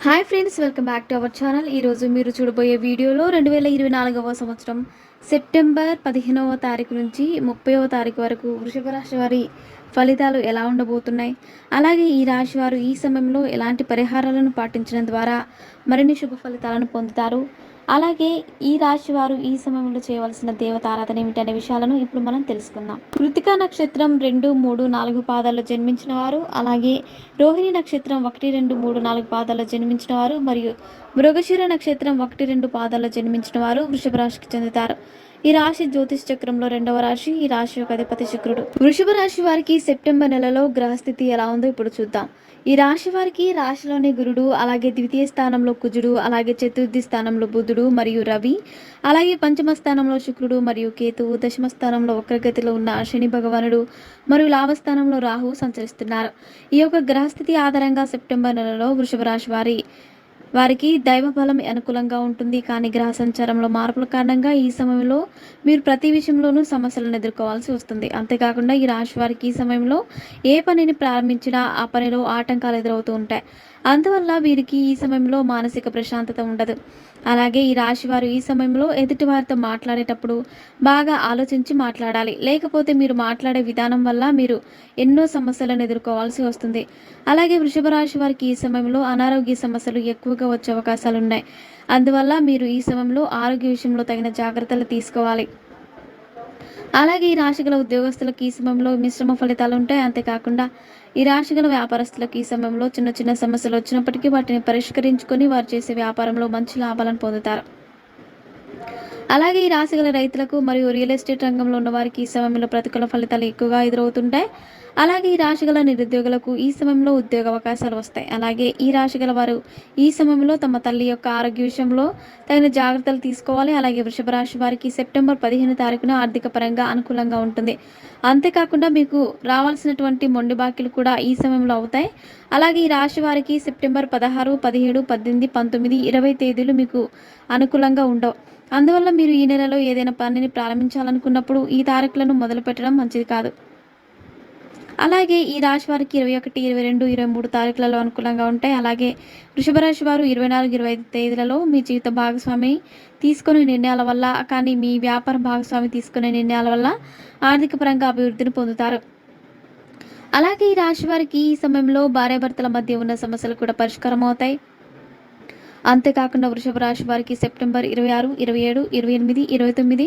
Hi friends welcome back to our channel ఈరోజు మీరు చూడబోయే వీడియోలో రెండు వేల ఇరవై నాలుగవ సంవత్సరం సెప్టెంబర్ పదిహేనవ తారీఖు నుంచి ముప్పైవ తారీఖు వరకు వృషభ రాశి వారి ఫలితాలు ఎలా ఉండబోతున్నాయి? అలాగే ఈ రాశి వారు ఈ సమయంలో ఎలాంటి పరిహారాలను పాటించడం ద్వారా మరిన్ని శుభ ఫలితాలను పొందుతారు? అలాగే ఈ రాశి వారు ఈ సమయంలో చేయవలసిన దేవతారాధన ఏమిటనే విషయాలను ఇప్పుడు మనం తెలుసుకుందాం. కృతికా నక్షత్రం రెండు మూడు నాలుగు పాదాల్లో జన్మించిన వారు అలాగే రోహిణి నక్షత్రం ఒకటి రెండు మూడు నాలుగు పాదాల్లో జన్మించిన వారు మరియు మృగశిర నక్షత్రం ఒకటి రెండు పాదాల్లో జన్మించిన వారు వృషభ రాశికి చెందుతారు. ఈ రాశి జ్యోతిష్ చక్రంలో రెండవ రాశి ఈ రాశి యొక్క అధిపతి శుక్రుడు. వృషభ రాశి వారికి సెప్టెంబర్ నెలలో గ్రహస్థితి ఎలా ఉందో ఇప్పుడు చూద్దాం. ఈ రాశి వారికి రాశిలోని గురుడు అలాగే ద్వితీయ స్థానంలో కుజుడు అలాగే చతుర్థి స్థానంలో బుధుడు మరియు రవి అలాగే పంచమ స్థానంలో శుక్రుడు మరియు కేతువు దశమ స్థానంలో వక్రగతిలో ఉన్న శని భగవానుడు మరియు లాభస్థానంలో రాహు సంచరిస్తున్నారు. ఈ యొక్క గ్రహస్థితి ఆధారంగా సెప్టెంబర్ నెలలో వృషభ రాశి వారి వారికి దైవ బలం అనుకూలంగా ఉంటుంది. కానీ గ్రహ సంచారంలో మార్పుల కారణంగా ఈ సమయంలో మీరు ప్రతి విషయంలోనూ సమస్యలను ఎదుర్కోవాల్సి వస్తుంది. అంతేకాకుండా ఈ రాశి వారికి ఈ సమయంలో ఏ పనిని ప్రారంభించినా ఆ పనిలో ఆటంకాలు ఎదురవుతూ ఉంటాయి. అందువల్ల వీరికి ఈ సమయంలో మానసిక ప్రశాంతత ఉండదు. అలాగే ఈ రాశి వారు ఈ సమయంలో ఎదుటి వారితో మాట్లాడేటప్పుడు బాగా ఆలోచించి మాట్లాడాలి. లేకపోతే మీరు మాట్లాడే విధానం వల్ల మీరు ఎన్నో సమస్యలను ఎదుర్కోవాల్సి వస్తుంది. అలాగే వృషభ రాశి వారికి ఈ సమయంలో అనారోగ్య సమస్యలు ఎక్కువగా వచ్చే అవకాశాలు ఉన్నాయి అందువల్ల మీరు ఈ సమయంలో ఆరోగ్య విషయంలో తగిన జాగ్రత్తలు తీసుకోవాలి. అలాగే ఈ రాశిగల ఉద్యోగస్తులకు ఈ సమయంలో మిశ్రమ ఫలితాలు ఉంటాయి. అంతేకాకుండా ఈ రాశిగల వ్యాపారస్తులకు ఈ సమయంలో చిన్న చిన్న సమస్యలు వచ్చినప్పటికీ వాటిని పరిష్కరించుకొని వారు చేసే వ్యాపారంలో మంచి లాభాలను పొందుతారు. అలాగే ఈ రాశిగల రైతులకు మరియు రియల్ ఎస్టేట్ రంగంలో ఉన్న వారికి ఈ సమయంలో ప్రతికూల ఫలితాలు ఎక్కువగా ఎదురవుతుంటాయి. అలాగే ఈ రాశిగల నిరుద్యోగులకు ఈ సమయంలో ఉద్యోగ అవకాశాలు వస్తాయి. అలాగే ఈ రాశిగల వారు ఈ సమయంలో తమ తల్లి యొక్క ఆరోగ్య విషయంలో తగిన జాగ్రత్తలు తీసుకోవాలి. అలాగే వృషభ రాశి వారికి సెప్టెంబర్ పదిహేను తారీఖున ఆర్థిక పరంగా అనుకూలంగా ఉంటుంది. అంతేకాకుండా మీకు రావాల్సినటువంటి మొండి బాకీలు కూడా ఈ సమయంలో అవుతాయి. అలాగే ఈ రాశి వారికి సెప్టెంబర్ పదహారు పదిహేడు పద్దెనిమిది పంతొమ్మిది ఇరవై తేదీలు మీకు అనుకూలంగా ఉండవు. అందువల్ల మీరు ఈ నెలలో ఏదైనా పనిని ప్రారంభించాలనుకున్నప్పుడు ఈ తారీఖులను మొదలు పెట్టడం మంచిది కాదు. అలాగే ఈ రాశి వారికి ఇరవై ఒకటి ఇరవై రెండు ఇరవై మూడు తారీఖులలో అనుకూలంగా ఉంటాయి. అలాగే వృషభ రాశి వారు ఇరవై నాలుగు ఇరవై ఐదు తేదీలలో మీ జీవిత భాగస్వామి తీసుకునే నిర్ణయాల వల్ల కానీ మీ వ్యాపార భాగస్వామి తీసుకునే నిర్ణయాల వల్ల ఆర్థిక పరంగా అభివృద్ధిని పొందుతారు. అలాగే ఈ రాశి వారికి ఈ సమయంలో భార్యాభర్తల మధ్య ఉన్న సమస్యలు కూడా పరిష్కారం అవుతాయి అంతేకాకుండా వృషభ రాశి వారికి సెప్టెంబర్ ఇరవై ఆరు ఇరవై ఏడు ఇరవై ఎనిమిది ఇరవై తొమ్మిది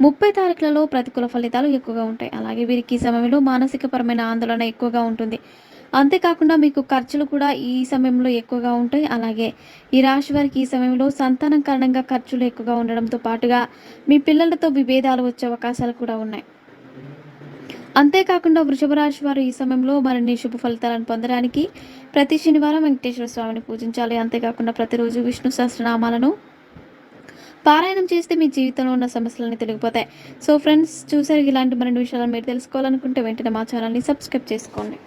ముప్పై తారీఖులలో ప్రతికూల ఫలితాలు ఎక్కువగా ఉంటాయి. అలాగే వీరికి ఈ సమయంలో మానసికపరమైన ఆందోళన ఎక్కువగా ఉంటుంది. అంతేకాకుండా మీకు ఖర్చులు కూడా ఈ సమయంలో ఎక్కువగా ఉంటాయి. అలాగే ఈ రాశి వారికి ఈ సమయంలో సంతానం కారణంగా ఖర్చులు ఎక్కువగా ఉండడంతో పాటుగా మీ పిల్లలతో విభేదాలు వచ్చే అవకాశాలు కూడా ఉన్నాయి. అంతేకాకుండా వృషభరాశి వారు ఈ సమయంలో మరిన్ని శుభ ఫలితాలను పొందడానికి ప్రతి శనివారం వెంకటేశ్వర స్వామిని పూజించాలి. అంతేకాకుండా ప్రతిరోజు విష్ణు సహస్రనామాలను పారాయణం చేస్తే మీ జీవితంలో ఉన్న సమస్యలన్నీ తొలగిపోతాయి. సో ఫ్రెండ్స్ చూసారు ఇలాంటి మరిన్ని విషయాలను మీరు తెలుసుకోవాలనుకుంటే వెంటనే మా ఛానల్ని సబ్స్క్రైబ్ చేసుకోండి.